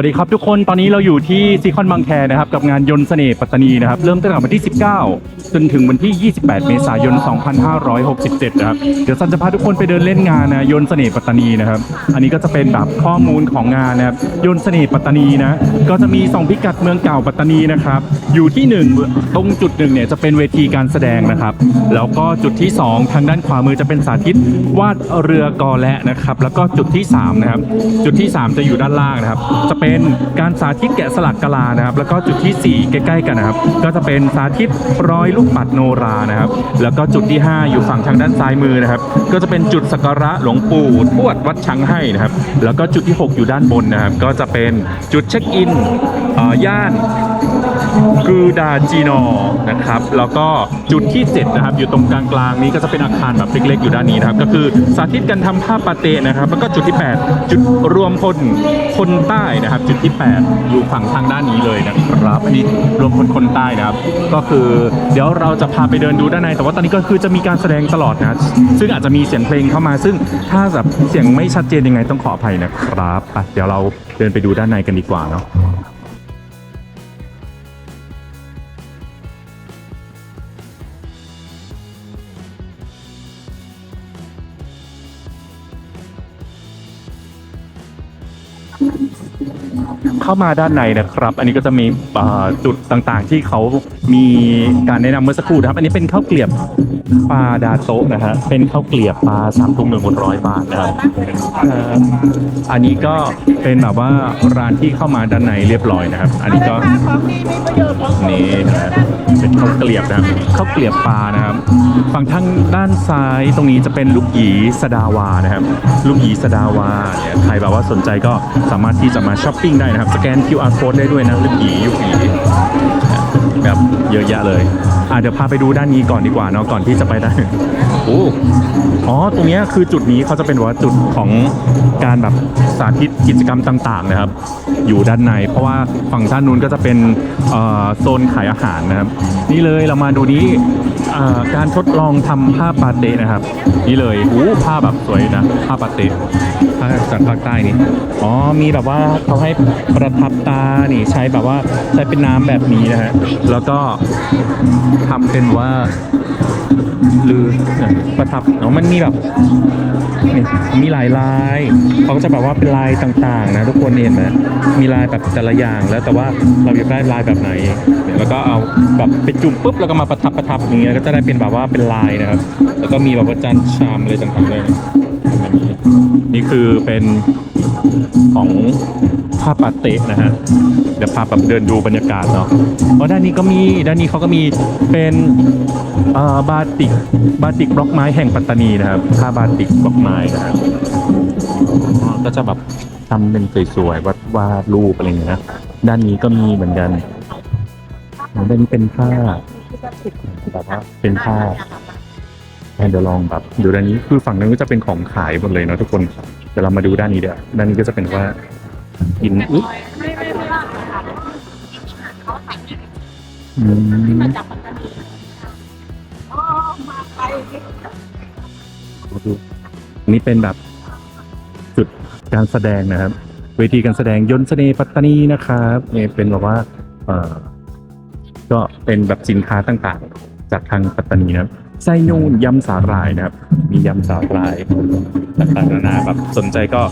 สวัสดีครับทุกคนตอนนี้เราอยู่ที่ซีคอนบางแคนะครับกับงานยนต์เสน่ห์ปัตตานีนะครับเริ่มตั้งแต่วันที่ 19 จนถึงวันที่ 28 เมษายน 2567 นะครับเดี๋ยวซันจะพาทุกคนไปเดินเล่นงานนะยนต์เสน่ห์ปัตตานีนะครับอันนี้ก็จะเป็นแบบข้อมูลของงานนะครับยนต์เสน่ห์ปัตตานีนะก็จะมีสองพิกัดเมืองเก่าปัตตานีนะครับอยู่ที่หนึ่งตรงจุดหนึ่งเนี่ยจะเป็นเวทีการแสดงนะครับแล้วก็จุดที่สองทางด้านขวามือจะเป็นสาธิตวาดเรือกอและนะครับแล้วก็จุดที่สามนะครับจุดที่ 3 จะอยู่ด้านล่างนะครับจะเป็น็นการสาธิตแกะสลักกะลานะครับ แล้วก็จุดทีสี่ 4 ใกล้ๆกันนะครับ ก็จะเป็นสาธิตร้อยลูกปัดโนรานะครับ แล้วก็จุดที่ 5 อยู่ฝั่งทางด้านซ้ายมือนะครับ ก็จะเป็นจุดสักการะหลวงปู่ทวดวัดช้างให้นะครับ แล้วก็จุดที่ 6 อยู่ด้านบนนะครับ ก็จะเป็นจุดเช็คอินอ่อย่าน กูดาจีนอนะครับ แล้วก็จุดที่ 7 นะครับ อยู่ตรงกลางๆนี้ก็จะเป็นอาคารแบบเล็กๆอยู่ด้านนี้นะครับ ก็คือสาธิตการทำผ้าปาเตนะครับ แล้วก็จุดที่ 8 จุดรวมพลคนใต้นะครับ จุดที่ 8 อยู่ฝั่งทางด้านนี้เลยนะครับอันนี้รวมพลคนใต้นะครับ ก็คือเดี๋ยวเราจะพาไปเดินดูด้านใน แต่ว่าตอนนี้ก็คือจะมีการแสดงตลอดนะ ซึ่งอาจจะมีเสียงเพลงเข้ามา ซึ่งถ้าแบบเสียงไม่ชัดเจนยังไงต้องขออภัยนะครับเดี๋ยวเราเดินไปดูด้านในกันดีกว่าเนาะ เข้ามาด้านในนะครับ อันนี้ก็จะมีจุดต่างๆ ที่เขามีการแนะนำเมื่อสักครู่นะครับ อันนี้เป็นข้าวเกลียบปลาดาโตะนะฮะเป็นข้าวเกลียบปลาสามทุ่มหนึ่งร้อยบาทนะครับอันนี้ก็เป็นแบบว่าร้านที่เข้ามาด้านในเรียบร้อยนะครับ อันนี้ก็ของดีมีประโยชน์ของนี่นะเป็นข้าวเกลียบนะครับข้าวเกลียบปลานะครับ ฝั่งทางด้านซ้ายตรงนี้จะเป็นลูกหยีสดาวานะครับ ลูกหยีสดาวาเนี่ยใครแบบว่าสนใจก็สามารถที่จะมาช้อปปิ้งได้นะครับสแกน QR code ได้ด้วยนะลูกหยีลูกหยีแบบเยอะแยะเลยอะเดี๋ยวพาไปดูด้านนี้ก่อนดีกว่าเนาะก่อนที่จะไปด้านโอ้อ๋อตรงนี้คือจุดนี้เขาจะเป็นว่าจุดของการแบบสาธิตกิจกรรมต่างๆนะครับ อยู่ด้านใน เพราะว่าฝั่งด้านนู้นก็จะเป็นโซนขายอาหารนะครับ นี่เลยเรามาดูนี้ การทดลองทำผ้าปาเตะนะครับ นี่เลยอู้ผ้าแบบสวยนะผ้าปาเตะผ้าจากภาคใต้นี่อ๋อมีแบบว่าเขาให้ประทับตานี่ใช้แบบว่าใช้เป็นน้ำแบบนี้นะฮะแล้วก็ทำเป็นว่า ลือประทับอ๋อมันมีแบบมีหลายลายเขาก็จะแบบว่าเป็นลายต่างๆ นะทุกคนเห็นไหมมีลายแบบแต่ละอย่างแล้วแต่ว่าเราอยากได้ลายแบบไหนเนี่ยแล้วก็เอาแบบไปจุ่มปุ๊บแล้วก็มาประทับประทับอย่างเงี้ยก็จะได้เป็นแบบว่าเป็นลายนะครับ แล้วก็มีแบบว่าจันชามอะไรต่างๆเลยนี่คือเป็น ของผ้าปาเตะนะฮะ เดี๋ยวพาแบบเดินดูบรรยากาศเนาะเพราะด้านนี้ก็มีด้านนี้เขาก็มีเป็นบาติกบาติกบล็อกไม้แห่งปัตตานีนะครับผ้าบาติกบล็อกไม้นะครับก็จะแบบทำเป็นสวยๆวาดวาดรูปอะไรอย่างเงี้ยนะด้านนี้ก็มีเหมือนกันอ๋อด้านนี้เป็นผ้าแบบว่าเป็นผ้าเดี๋ยวลองแบบดูด้านนี้คือฝั่งนั้นก็จะเป็นของขายหมดเลยเนาะทุกคน เดี๋ยวเรามาดูด้านนี้เดี๋ยวด้านนี้ก็จะเป็นว่ากินอุ๊ยอืมมาจากปัตตานีอ๋อมาไกลดูอันนี้เป็นแบบจุดการแสดงนะครับ เวทีการแสดงยนต์เสน่ห์ปัตตานีนะครับเนี่ยเป็นแบบว่าเอ่อก็เป็นแบบสินค้าต่างๆ จากทางปัตตานีนะครับ ไส้นูนยำสาหร่ายนะครับ มียำสาหร่ายต่างๆนานาแบบสนใจก็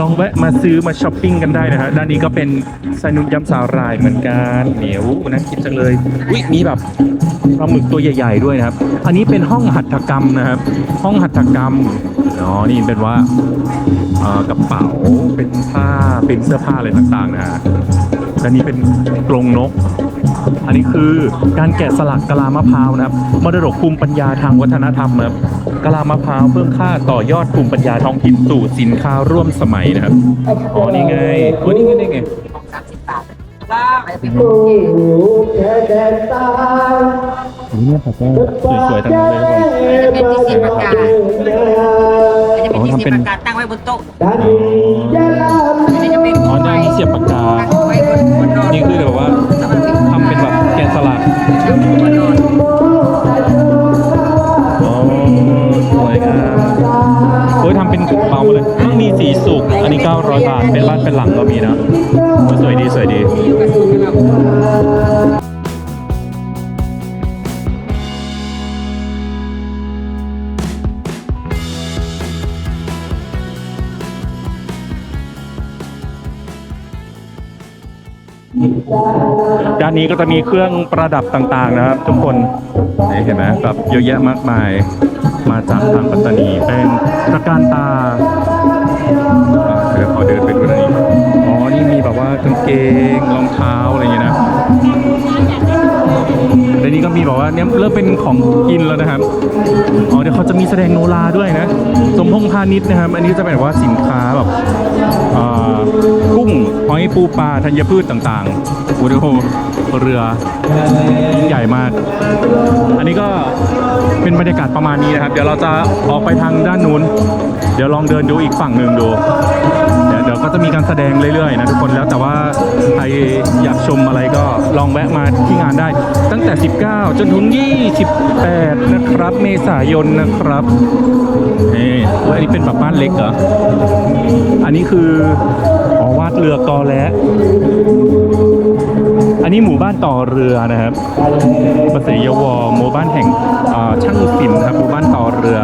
ลองแวะมาซื้อมาช้อปปิ้งกันได้นะฮะด้านนี้ก็เป็นไส้นูนยำสาหร่ายเหมือนกันเหนียวน่ากินจังเลยอุ้ยมีแบบปลาหมึกตัวใหญ่ ๆด้วยนะครับ อันนี้เป็นห้องหัตถกรรมนะครับ ห้องหัตถกรรมอ๋อนี่เป็นว่ากระเป๋าเป็นผ้าเป็นเสื้อผ้าอะไรต่างๆนะฮะและนี่เป็นกรงนก อันนี้คือการแกะสลักกะลามะพร้าวนะครับมรดกภูมิปัญญาทางวัฒนธรรมนะครับกะลามะพร้าวเพื่อค่าต่อยอดภูมิปัญญาท้องถิ่นสู่สินค้าร่วมสมัยนะครับอ๋อนี่ไงโอ้นี่ไงนี่ไงโอ้โหแค่แดนตายนี่เนี่ยครับก็สวยๆทั้งนั้นเลยทุกคนเป็นที่เสียประกาศอ๋จะอเป็นที่ทำเป็เสียนประกาศตั้งไว้บนโต๊ะดันยาลาอันนี้จะเป็นอ๋อนี่เสียบปากกาตั้งไว้บนบนนอนนี่คือแบบว่า โอ้ยทำเป็นกระเป๋าเลยต้องมีสีสุกอ้อันนี้ 900 บาท เป็นบ้านเป็นหลังก็มีนะ สวยดี สวยดี ด้านนี้ก็จะมีเครื่องประดับต่างๆนะครับ ทุกคนเห็นไหมแบบเยอะแยะมากมาย มาจากทางปัตตานีเป็นตะการตาอ่าเดี๋ยวขอเดินไปดูหน่อยอ๋อ นี่มีแบบว่ากางเกงรองเท้าอะไรอย่างเงี้ยนะ ในนี้ก็มีแบบว่าเนี่ยเริ่มเป็นของกินแล้วนะครับ อ๋อเดี๋ยวเขาจะมีแสดงโนราด้วยนะ สมพงษ์พาณิชย์นะครับ อันนี้จะเป็นแบบว่าสินค้าแบบอ่ากุ้งหอยปูปลาธัญพืชต่างๆโอ้โหเรือยิ่งใหญ่มาก อันนี้ก็เป็นบรรยากาศประมาณนี้นะครับ เดี๋ยวเราจะออกไปทางด้านนู้น เดี๋ยวลองเดินดูอีกฝั่งหนึ่งดู เดี๋ยวก็จะมีการแสดงเรื่อยๆนะทุกคนแล้วแต่ว่าใครอยากชมอะไรก็ลองแวะมาที่งานได้ ตั้งแต่ 19 จนถึง 28 นะครับ เมษายนนะครับนี่เฮ้ยอันนี้เป็นแบบบ้านเล็กเหรอ อันนี้คืออ๋อวาดเรือกอและ อันนี้หมู่บ้านต่อเรือนะครับภาษียวอหมู่บ้านแห่งช่างศิลป์ครับหมู่บ้านต่อเรือ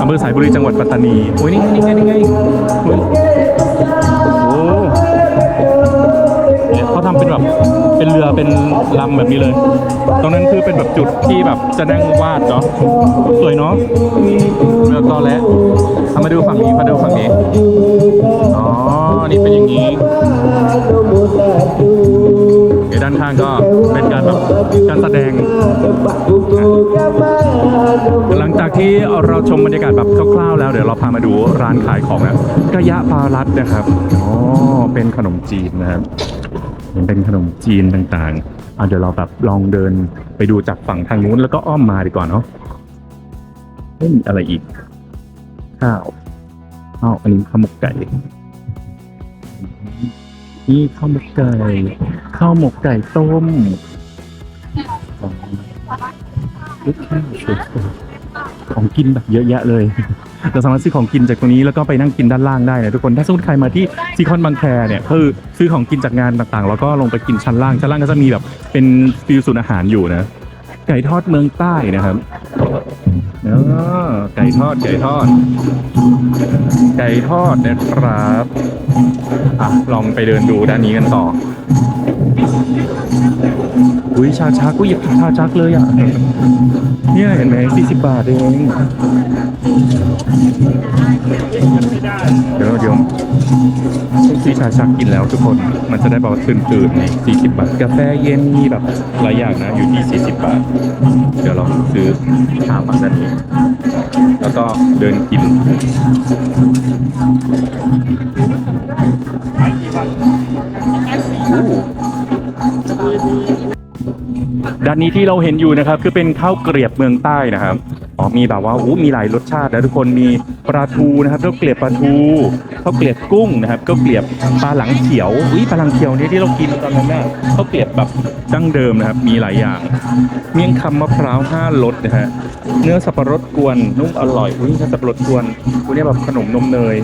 อำเภอสายบุรีจังหวัดปัตตานีโอ้ยนี่นี่ไงนี่ไงโอ้เนี่ยเขาทำเป็นแบบเป็นเรือเป็นลำแบบนี้เลย ตรงนั้นคือเป็นแบบจุดที่แบบจะนั่งวาดเนาะสวยเนาะเรือกอและเอามาดูฝั่งนี้มาดูฝั่งนี้อ๋อนี่เป็นอย่างนี้ ด้านข้างก็เป็นการแบบการแสดง หลังจากที่เราชมบรรยากาศแบบคร่าวๆแล้วเดี๋ยวเราพามาดูร้านขายของนะกะยะปารัตนะครับอ๋อเป็นขนมจีนนะครับเป็นขนมจีนต่างๆอะเดี๋ยวเราแบบลองเดินไปดูจากฝั่งทางนู้นแล้วก็อ้อมมาดีกว่าเนาะเฮ้ยมีอะไรอีกข้าวอ้าวอันนี้ข้าวหมกไก่ นี่ข้าวหมกไก่ข้าวหมกไก่ต้มของลูกค้าสวยๆของกินแบบเยอะแยะเลยเราสามารถซื้อของกินจากตรงนี้แล้วก็ไปนั่งกินด้านล่างได้นะทุกคนถ้าสมมติใครมาที่ซีคอนบางแคเนี่ยคือซื้อของกินจากงานต่างๆ แล้วก็ลงไปกินชั้นล่างชั้นล่างก็จะมีแบบเป็นฟิลศูนย์อาหารอยู่นะ ไก่ทอดเมืองใต้นะครับเออไก่ทอดไก่ทอด ไก่ทอดนะครับอะลองไปเดินดูด้านนี้กันต่อ อุ้ยชาชักกูหยิบชาชักเลยอะเนี่ยเห็นไหมสี่สิบบาทเองเดี๋ยวเดี๋ยวซื้อชาชักกินแล้วทุกคนมันจะได้แบบว่าตื่นๆนี่สี่สิบบาท กาแฟเย็นมีแบบหลายอย่างนะอยู่ที่สี่สิบบาท เดี๋ยวลองซื้อชามาด้านนี้แล้วก็เดินกินานนี้ที่เราเห็นอยู่นะครับ คือเป็นข้าวเกลียบเมืองใต้นะครับอ๋อมีแบบว่าอู้มีหลายรสชาตินะทุกคนมีปลาทูนะครับข้าวเกลียบปลาทูข้าวเกลียบกุ้งนะครับข้าวเกลียบปลาหลังเขียวอุ้ยปลาหลังเขียวนี่ที่เรากินตอนนั้นน่ะข้าวเกลียบแบบดั้งเดิมนะครับ มีหลายอย่าง เมี่ยงคำมะพร้าวห้ารสนะฮะเนื้อสับปะรดกวนนุ่มอร่อยอุ้ยเนื้อสับปะรดกวนอุ้ยเนี่ยแบบขนมนมเนย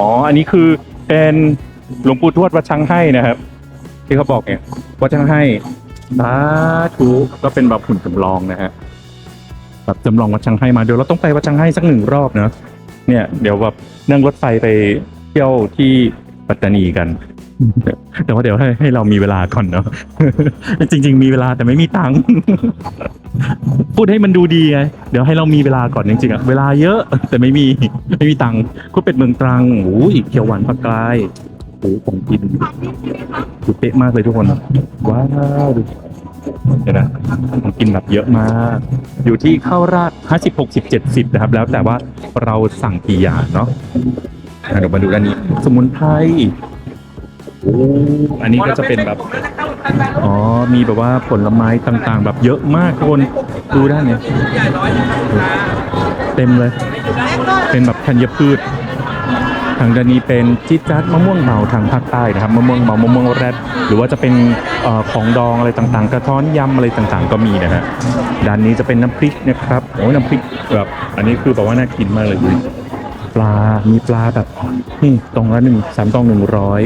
อ๋ออันนี้คือเป็นหลวงปู่ทวดวัดช้างให้นะครับ ที่เขาบอกเนี่ยวัดช้างให้ สาธุก็เป็นแบบหุ่นจำลองนะฮะแบบจำลองวัดชังให้มาเดี๋ยวเราต้องไปวัดชังให้สักหนึ่งรอบเนะเนี่ย เดี๋ยวแบบนั่งรถไฟไปเที่ยวที่ปัตตานีกัน แต่ว่าเดี๋ยวให้ให้เรามีเวลาก่อนเนาะจริง ๆ มีเวลาแต่ไม่มีตังค์พูดให้มันดูดีไงเดี๋ยวให้เรามีเวลาก่อนจริงๆอะเวลาเยอะ แต่ไม่มีไม่มีตังค์ก็เป็ดเมืองตรังโอ้ยเขียวหวานปากราย โอ้โหของกินดูเป๊ะมากเลยทุกคน ว้าวดูเดี๋ยวนะของกินแบบเยอะมาก อยู่ที่ข้าวราดห้าสิบหกสิบเจ็ดสิบนะครับ แล้วแต่ว่าเราสั่งกี่อย่างเนาะอะเดี๋ยวมาดูด้านนี้ สมุนไพรโอ้อันนี้ก็จะเป็นแบบ อ๋อ มีแบบว่าผลไม้ต่างๆ แบบเยอะมากทุกคนดูด้านเนี้ยเต็มเลย เป็นแบบธัญพืชางด้านนี้เป็นจิจัดมะม่วงเบาทางภาคใต้นะครับมะม่วงเบามะม่วงแรดหรือว่าจะเป็นอของดองอะไรต่างๆ กระท้อนยำอะไรต่างๆ ก็มีนะฮะด้านนี้จะเป็นน้ำพริกนะครับโอ้ยน้ำพริกแบบอันนี้คือแบบว่าน่ากินมากเลยดูปลา มีปลาแบบนี่กล่องละหนึ่งสามกล่องหนึ่งร้อย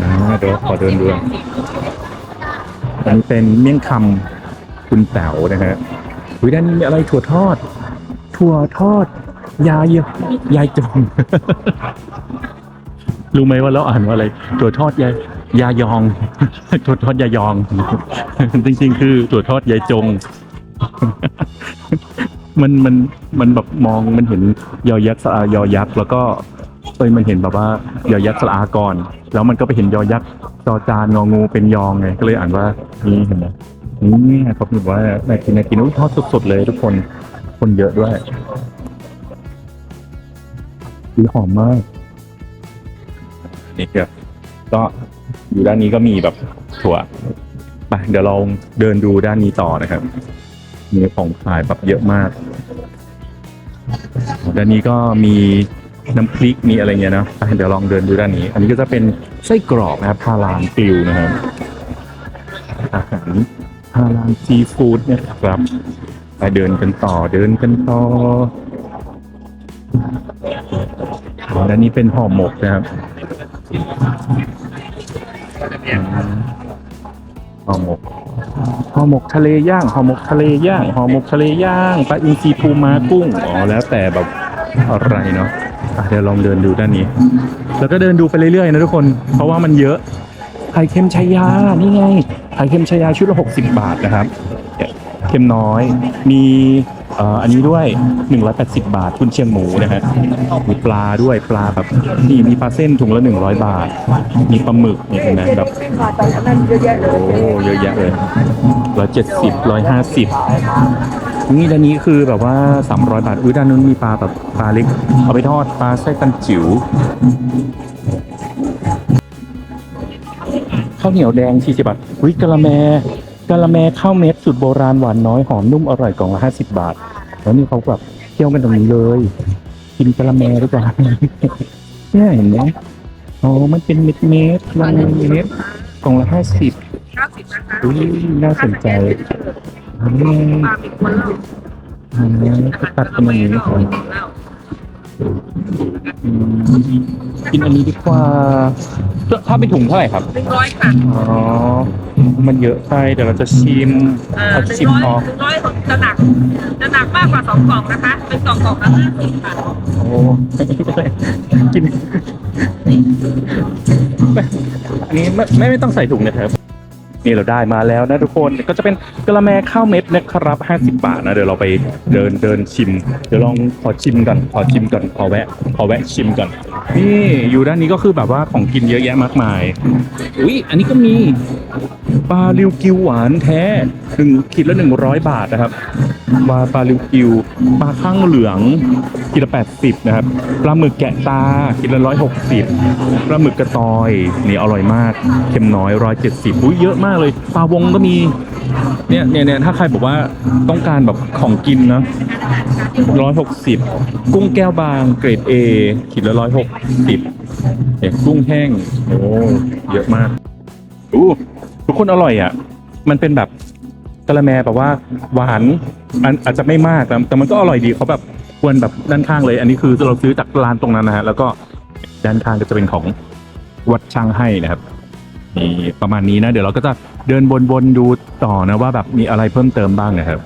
อ่าเดี๋ยวขอเดินดูอันนี้เป็นเมี่ยงคำคุณแต๋วนะฮะวิด้านนี้มีอะไรถั่วทอด ถั่วทอด ยายยายจง รู้ไหมว่าเราอ่านว่าอะไรถั่วทอดยายยายองถั่วทอดยายอง จริงๆ คือถั่วทอดยายจง มันมันมันแบบมองมันเห็นยอยักษ์สระอายอยักษ์แล้วก็เอ้ยมันเห็นแบบว่ายอยักษ์สระอาก่อน แล้วมันก็ไปเห็นยอยักษ์จอจานงองูเป็นยองไงก็เลยอ่านว่านี่เห็นไหมนี่เขาบอกว่าน่ากินน่ากินอุ๊ยทอดสดๆเลยทุกคนคนเยอะด้วย ดีหอมมาก นี่ครับก็อยู่ด้านนี้ก็มีแบบถั่วไปเดี๋ยวเราเดินดูด้านนี้ต่อนะครับ มีของขายแบบเยอะมาก ด้านนี้ก็มีน้ำพริกมีอะไรเงี้ยนะไปเดี๋ยวลองเดินดูด้านนี้ อันนี้ก็จะเป็นไส้กรอกนะครับพาลานกลิวนะครับ อาหารพาลานซีฟู้ดเนี่ยครับ ไปเดินกันต่อเดินกันต่อ ด้านนี้เป็นห่อหมกนะครับห่อหมกห่อหมกทะเลย่างห่อหมกทะเลย่างห่อหมกทะเลย่างปลาอินทรีปูม้ากุ้งอ๋อแล้วแต่แบบอะไรเนาะอะเดี๋ยวลองเดินดูด้านนี้ แล้วก็เดินดูไปเรื่อยๆนะทุกคน เพราะว่ามันเยอะไข่เค็มชายา นี่ไงไข่เค็มชายาชุดละ60บบาทนะครับ เค็มน้อย มี อันนี้ด้วย 180 บาทคุณเชียงหมูนะฮะมีปลาด้วยปลาแบบนี่มีปลาเส้นถุงละ 100 บาท มีปลาหมึกเนี่ยเห็นไหมแบบโอ้เยอะแยะเลยร้อยเจ็ดสิบร้อยห้าสิบนี่ด้านนี้คือแบบว่าสามร้อยบาท อุ้ยด้านนู้นมีปลาแบบปลาเล็ก เอาไปทอดปลาไส้ตันจิ๋วข้าวเหนียวแดงสี่สิบบาทอุ้ยกะละแมกะละแมข้าวเม็ด สูตรโบราณหวานน้อยหอมนุ่มอร่อยกล่องละห้าสิบบาท แล้วนี่เขาแบบเที่ยวกันตรงนี้เลย กินกะละแมดีกว่าเนี่ยเห็นไหมอ๋อมันเป็นเม็ดเม็ดๆละเม็ดกล่องละห้าสิบเก้าสิบนะคะอุ้ยน่าสนใจอืมปลาหมึกคนเล่าอืมก็ตัดเป็นอย่างนี้เราก่อนเล่าอืม กินอันนี้ดีกว่าถ้าเป็นถุงเท่าไหร่ครับ หนึ่งร้อยค่ะอ๋อ มันเยอะไป เดี๋ยวเราจะชิมเอ่อเอาหนึ่งชิมร้อยพอหนึ่งร้อยจะหนักจะหนักมากกว่าสองกล่องนะคะ เป็นกล่องกล่องละห้าสิบค่ะโอ้กิน อันนี้ไม่ไม่ไม่ต้องใส่ถุงนะครับ นี่เราได้มาแล้วนะทุกคนก็จะเป็นกะละแมข้าวเม็ดนะครับ50 บาทนะเดี๋ยวเราไปเดินเดินชิม เดี๋ยวลองขอชิมก่อนขอชิมก่อนขอแวะขอแวะชิมก่อนนี่อยู่ด้านนี้ก็คือแบบว่าของกินเยอะแยะมากมายอุ้ยอันนี้ก็มีปลาลิวกิวหวานแท้หนึ่งขีดละหนึ่งร้อยบาทนะครับปลาปลาลิวกิวปลาข้างเหลืองขีดละแปดสิบนะครับปลาหมึกแกะตาขีดละร้อยหกสิบปลาหมึกกระตอยนี่อร่อยมากเค็มน้อยร้อยเจ็ดสิบอุ้ยเยอะมากเลยปลาวงก็มี เนี่ยเนี่ยเนี่ยถ้าใครบอกว่าต้องการแบบของกินนะร้อยหกสิบกุ้งแก้วบางเกรด A ขีดละร้อยหกสิบเนี่ยกุ้งแห้ง โอ้เยอะมากอู้ทุกคนอร่อยอะ มันเป็นแบบกะละแมแบบว่าหวานอันอาจจะไม่มากแต่แต่มันก็อร่อยดีเขาแบบควรแบบด้านข้างเลย อันนี้คือเราซื้อจากร้านตรงนั้นนะฮะแล้วก็ด้านข้างก็จะเป็นของวัดช่างให้นะครับ ประมาณนี้นะ เดี๋ยวเราก็จะเดินวนๆดูต่อนะว่าแบบมีอะไรเพิ่มเติมบ้างนะครับ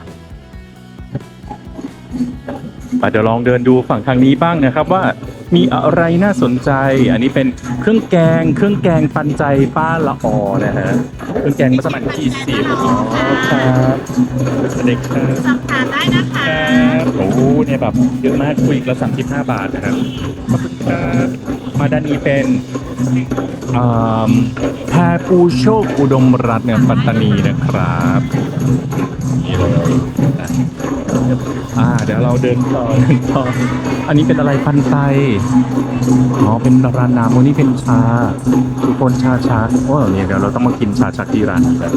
อะเดี๋ยวลองเดินดูฝั่งทางนี้บ้างนะครับว่ามีอะไรน่าสนใจ อันนี้เป็นเครื่องแกง เครื่องแกงปันใจป้าละออนะฮะ เครื่องแกงมัสมั่นที่สิบอ๋อครับสวัสดีครับสั่งทานได้นะคะโอ้โหเนี่ยแบบเยอะมากคุยละสามสิบห้าบาทนะครับมาด้านนี้เป็น แพรปูโชคอุดมรัตน์เนี่ยปัตตานีนะครับนี่เลยอ่าเดี๋ยวเราเดินต่อเดินต่อ อันนี้เป็นอะไรพันไตอ๋อเป็นร้านน้ำวันนี้เป็นชาทุกคนชาชักโอ้เนี่ยเดี๋ยวเราต้องมากินชาชักที่ร้านกัน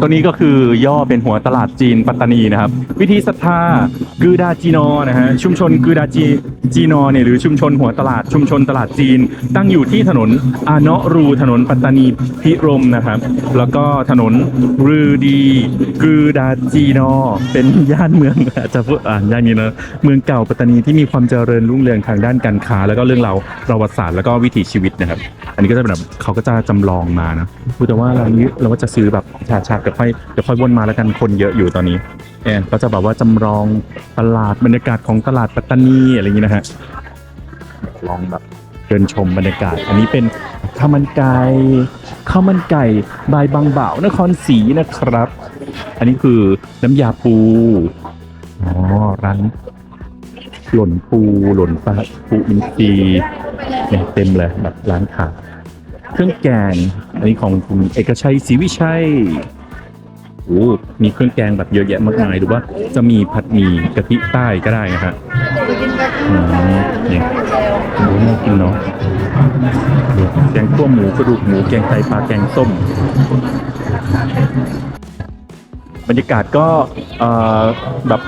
ตัวนี้ก็คือย่อเป็นหัวตลาดจีนปัตตานีนะครับ วิธีศรัทธากือดาจีนอนะฮะชุมชนกือดาจีจีนอเนี่ยหรือชุมชนหัวตลาดชุมชนตลาดจีน ตั้งอยู่ที่ถนนอาเนาะรูถนนปัตตานีพิรมนะครับ แล้วก็ถนนรือดีกือดาจีนอ เป็นย่านเมืองอาจจะพูดอ่านย่านนี้นะเมืองเก่าปัตตานีที่มีความเจริญรุ่งเรืองทางด้านการค้า แล้วก็เรื่องราวประวัติศาสตร์แล้วก็วิถีชีวิตนะครับ อันนี้ก็จะเป็นแบบเขาก็จะจำลองมานะพูดแต่ว่าเรานี้เราก็จะซื้อแบบชาชาเดี๋ยวค่อยเดี๋ยวค่อยวนมาแล้วกันคนเยอะอยู่ตอนนี้เออก็จะแบบว่าจำลองตลาดบรรยากาศของตลาดปัตตานีอะไรอย่างนี้นะฮะลองแบบเดินชมบรรยากาศ อันนี้เป็นข้าวมันไก่ข้าวมันไก่บายบางบ่าวนครศรีนะครับ อันนี้คือน้ำยาปูอ๋อร้านหล่นปูหล่นปลาปูอินทรีเนี่ยเต็มเลยแบบร้านขา เครื่องแกง อันนี้ของคุณเอกชัยศรีวิชัยโอ้มีเครื่องแกงแบบเยอะแยะมากมายหรือว่าจะมีผัดหมี่กะทิใต้ก็ได้นะฮะอืมเนี่ยโอ้น่ากินเนาะแกงขั่วหมูกระดูกหมูแกงไตปลาแกงส้ม บรรยากาศก็เอ่อแบบ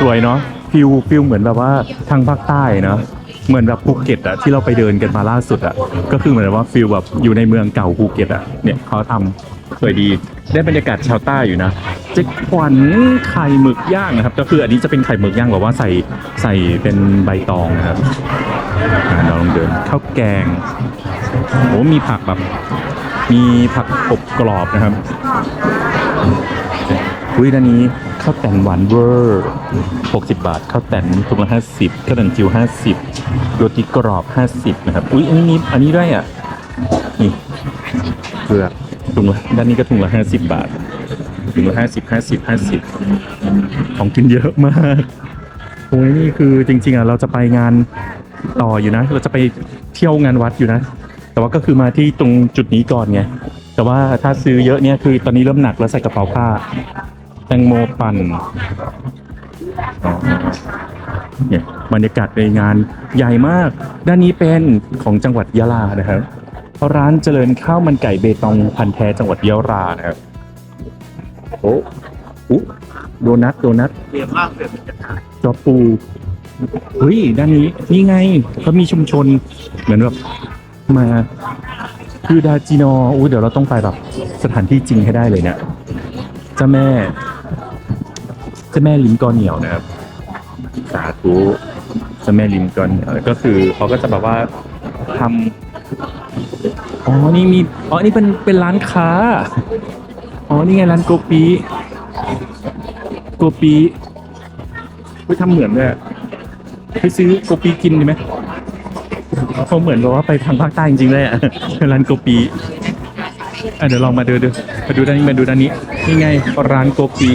สวยเนาะฟิลฟิลเหมือนแบบว่าทางภาคใต้เนาะ เหมือนแบบภูเก็ตอะที่เราไปเดินกันมาล่าสุดอะก็คือเหมือนว่าฟิลแบบอยู่ในเมืองเก่าภูเก็ตอะเนี่ยเขาทำสวยดีได้บรรยากาศชาวใต้อยู่นะเจ๊กขวัญไข่หมึกย่างนะครับ ก็คืออันนี้จะเป็นไข่หมึกย่างแบบว่าใส่ใส่เป็นใบตองนะครับอ่าเราลองเดินข้าวแกงโอ้มีผักแบบมีผักอบกรอบนะครับอุ้ยด้านนี้ข้าวแต่นหวานเวอร์ 60 บาทข้าวแต่นถุงละ50ข้าวแต่นจิ๋ว50 โรตีกรอบ 50 นะครับ อุ้ยอันนี้อันนี้ด้วยอะ นี่เผือถุงละด้านนี้ก็ถุงละ 50 บาทถุงละ 50 50 50 ของกินเยอะมากโอ้ยนี่คือจริง ๆอะเราจะไปงานต่ออยู่นะ เราจะไปเที่ยวงานวัดอยู่นะ แต่ว่าก็คือมาที่ตรงจุดนี้ก่อนไง แต่ว่าถ้าซื้อเยอะเนี่ยคือตอนนี้เริ่มหนักแล้วใส่กระเป๋าผ้า แตงโมปั่น เนี่ยบรรยากาศในงานใหญ่มาก ด้านนี้เป็นของจังหวัดยะลานะครับร้านเจริญข้าวมันไก่เบตงพันธ์แท้จังหวัดยะลานะครับโอ้อุ๊โดนัทโดนัทเรียมมากเลยจอปูเฮ้ยด้านนี้นี่ไงเขามีชุมชนเหมือนแบบมาคือดาจินอุ้ยเดี๋ยวเราต้องไปแบบสถานที่จริงให้ได้เลยเนี่ยเจ้าแม่เจ้าแม่ลิ้มกอเหนียวนะครับ สาธุเจ้าแม่ลิ้มกอนก็คือเขาก็จะแบบว่าทำอ๋อนี่มีอ๋อนี่เป็นเป็นร้านค้าอ๋อนี่ไงร้านโกปีโกปีไปทำเหมือนเลยไปซื้อโกปีกินดีไหมเขาเหมือนแบบว่าไปทางภาคใต้จริงๆเลยอะร้านโกปีอะเดี๋ยวลองมาดูดูมาดูด้านนี้มาดูด้านนี้นี่ไงร้านโกปี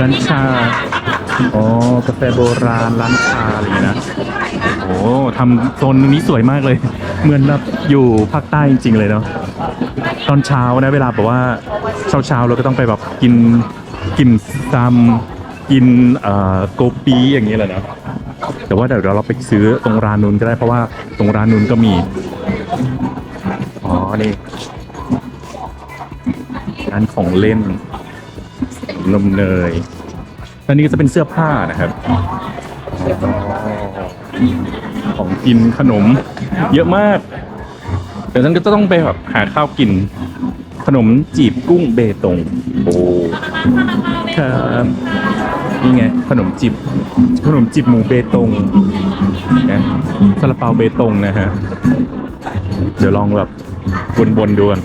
ร้านชา อ๋อกาแฟโบราณร้านชาอะไรอย่างเงี้ยนะ โอ้ทำโซนนี้สวยมากเลย เหมือนแบบอยู่ภาคใต้จริง ๆ เลยเนาะ ตอนเช้านะเวลาแบบว่าเช้าเช้าๆเราก็ต้องไปแบบกินกินซำกินเอ่อโกปีอย่างเงี้ยแหละเนาะ แต่ว่าเดี๋ยวเราไปซื้อตรงร้านนู้นก็ได้เพราะว่าตรงร้านนู้นก็มี อ๋อ นี่ร้านของเล่นนมเนย อันนี้ก็จะเป็นเสื้อผ้านะครับอ๋อของกินขนม เยอะมาก เดี๋ยวฉันก็จะต้องไปแบบหาข้าวกิน ขนมจีบกุ้งเบตง โอ้ครับนี่ไงขนมจีบขนมจีบหมูเบตงนะซาลาเปาเบตงนะฮะ เดี๋ยวลองแบบวนๆดูกัน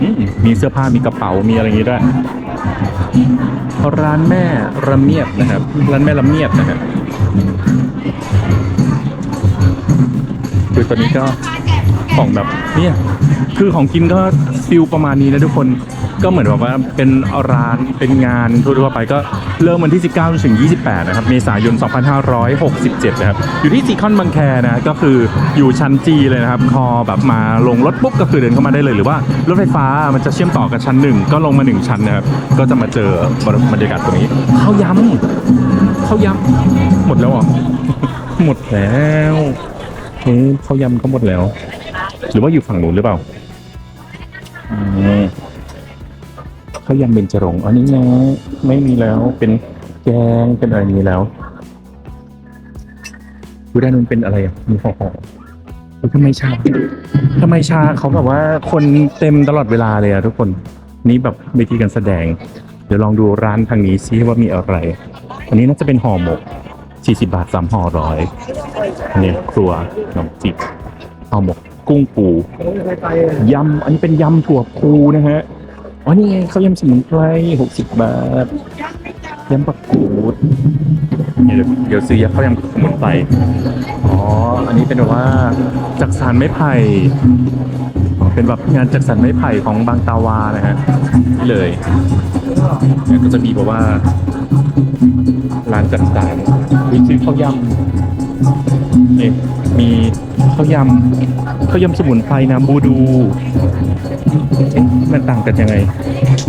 อืมมีเสื้อผ้ามีกระเป๋ามีอะไรอย่างงี้ด้วย ร้านแม่ระเมียบนะครับ ร้านแม่ระเมียบนะครับคือตอนนี้ก็ของแบบเนี่ยคือของกินก็ฟิลประมาณนี้นะทุกคน ก็เหมือนแบบว่าเป็นร้านเป็นงานทั่วๆไปก็เริ่มวันที่ 19ถึง 28 นะครับ เมษายน 2567 นะครับ อยู่ที่ซีคอนบางแคนะก็คืออยู่ชั้นจีเลยนะครับ พอแบบมาลงรถปุ๊บก็คือเดินเข้ามาได้เลยหรือว่ารถไฟฟ้ามันจะเชื่อมต่อกับชั้นหนึ่งก็ลงมาหนึ่งชั้นนะครับ ก็จะมาเจอบรรยากาศตรงนี้ข้าวยำข้าวยำหมดแล้วเหรอหมดแล้วเฮ้ยเขายำเขาหมดแล้ว หรือว่าอยู่ฝั่งนู้นหรือเปล่าอืม ข้าวยำเบญจรงอันนี้นะไม่มีแล้วเป็นแกงเป็นอะไรนี้แล้วดูด้านนู้นเป็นอะไรอะมีห่อห่อทำไมชาทำไมชาเขาแบบว่าคนเต็มตลอดเวลาเลยอะทุกคนนี่แบบวิธีการแสดง เดี๋ยวลองดูร้านทางนี้ซิว่ามีอะไร อันนี้น่าจะเป็นห่อหมก 40 บาทสามห่อร้อยเนี่ยครัวขนมจีบห่อหมกกุ้งปูยำอันนี้เป็นยำถั่วพูนะฮะ อ๋อนี่ไงเขาวยำสมุนไพร60บาทยำปักกูดเดี๋ยวเดี๋ยวซื้อยำข้าวยำสมุนไพรอ๋อ อันนี้เป็นแบบว่าจักสารไม้ไผ่อ๋อเป็นแบบงานจักสารไม้ไผ่ของบางตาวานะฮะนี่เลยเนี่ยก็จะมีแบบว่าร้านจักสารวิซื้อข้าวยำ นี่มีข้าวยำข้าวยำสมุนไพรน้ำบูดูเอ๊ะมันต่างกันยังไง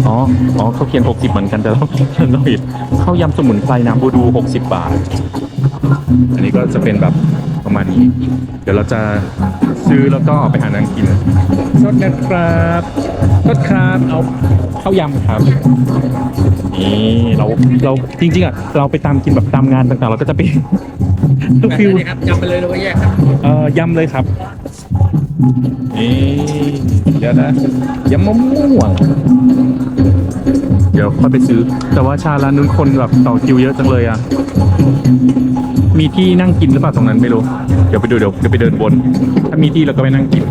อ๋อ อ๋อเขาเขียน 60 เหมือนกันแต่เราเราผิดข้าวยำสมุนไพรน้ำบูดู 60 บาท อันนี้ก็จะเป็นแบบประมาณนี้ เดี๋ยวเราจะซื้อแล้วก็เอาไปหานั่งกินโทษนะครับโทษครับเอาข้าวยำครับ นี่เราเราจริงๆอะเราไปตามกินแบบตามงานต่างๆ เราก็จะไป ฟิลครับจำไปเลยหรือว่าแยกครับเอ่อยำเลยครับนี่เดี๋ยวนะยำมะม่วง เดี๋ยวค่อยไปซื้อ แต่ว่าชาร้านนู้นคนแบบต่อคิวเยอะจังเลยอะ มีที่นั่งกินหรือเปล่าตรงนั้นไม่รู้ เดี๋ยวไปดูเดี๋ยวเดี๋ยวไปเดินบนถ้ามีที่เราก็ไปนั่งกิน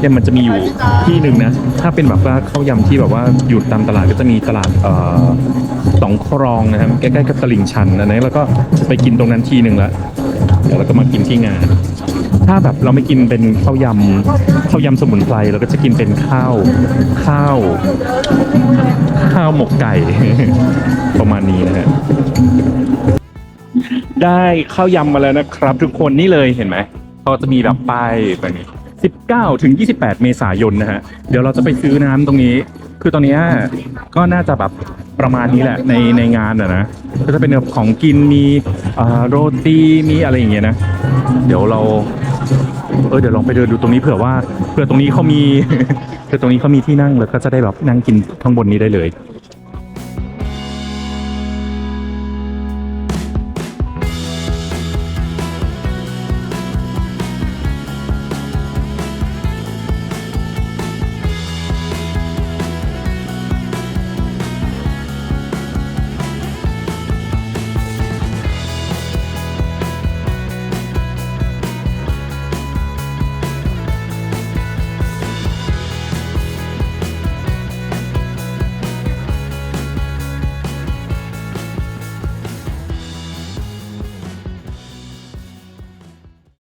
เนี่ยมันจะมีอยู่ที่หนึ่งนะ ถ้าเป็นแบบว่าข้าวยำที่แบบว่าอยู่ตามตลาดก็จะมีตลาดเอ่อสองครองนะครับใกล้ๆกับตลิ่งชันอันนั้นแล้วก็ไปกินตรงนั้นทีหนึ่งละเดี๋ยวเราก็มากินที่งาน ถ้าแบบเราไม่กินเป็นข้าวยำข้าวยำสมุนไพรเราก็จะกินเป็นข้าวข้าว ข้าวหมกไก่ ประมาณนี้นะฮะได้ข้าวยำมาแล้วนะครับ ทุกคนนี่เลยเห็นไหมเขาจะมีแบบป้ายแบบนี้ 19 ถึง 28 เมษายนนะฮะ เดี๋ยวเราจะไปซื้อน้ำตรงนี้ คือตอนเนี้ยก็น่าจะแบบประมาณนี้แหละในในงานอะนะ ก็จะเป็นแบบของกินมีอ่าโรตีมีอะไรอย่างเงี้ยนะ เดี๋ยวเรา เออเดี๋ยวลองไปเดินดูตรงนี้เผื่อว่าเผื่อตรงนี้เขามี เผื่อตรงนี้เขามีที่นั่งแล้วก็จะได้แบบนั่งกินข้างบนนี้ได้เลย